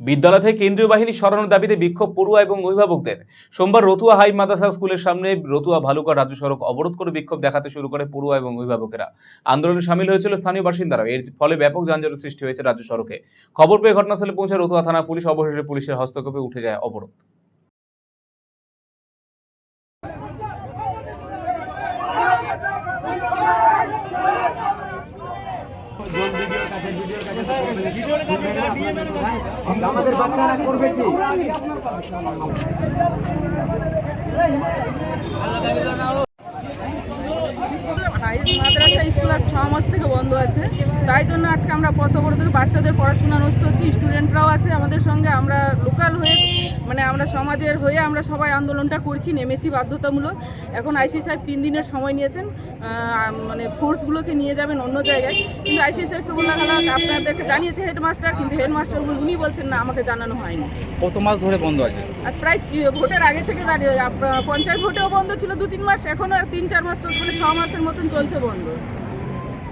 বিদ্যালয় থেকে কেন্দ্রীয় বাহিনী সরানোর দাবিতে বিক্ষোভ পড়ুয়া এবং অভিভাবকদের। সোমবার রতুয়া হাই মাদ্রাসা স্কুলের সামনে রতুয়া ভালুকা রাজ্য সড়ক অবরোধ করে বিক্ষোভ দেখাতে শুরু করে পড়ুয়া এবং অভিভাবকেরা। আন্দোলনে সামিল হয়েছিল স্থানীয় বাসিন্দারা। এর ফলে ব্যাপক যানজটের সৃষ্টি হয়েছে রাজ্য সড়কে। খবর পেয়ে ঘটনাস্থলে পৌঁছে রতুয়া থানা পুলিশ। অবশেষে পুলিশের হস্তক্ষেপে উঠে যায় অবরোধ। আমাদের বাচ্চারা করবে কি? মাদ্রাসা স্কুল আজ ছ মাস থেকে বন্ধ আছে। তাই জন্য আজকে আমরা পথ অবরোধের বাচ্চাদের পড়াশোনা নষ্ট হচ্ছে স্টুডেন্টরাও আছে আমাদের সঙ্গে আমরা লোকাল হয়ে মানে আমরা সমাজের হয়ে আমরা সবাই আন্দোলনটা করছি নেমেছি বাধ্যতামূলক। এখন আইসি সাহেব তিন দিনের সময় নিয়েছেন মানে ফোর্সগুলোকে নিয়ে যাবেন অন্য জায়গায়। কিন্তু আইসি সাহেবকে বলা গেল আপনাদেরকে জানিয়েছে হেডমাস্টার কিন্তু হেডমাস্টার উনি বলছেন না আমাকে জানানো হয়নি। কত মাস ধরে বন্ধ আছে? আর প্রায় ভোটের আগে থেকে দাঁড়িয়ে পঞ্চায়েত ভোটেও বন্ধ ছিল দু তিন মাস এখনও তিন চার মাস চলছে মানে ছ মাসের মতন চলছে বন্ধ।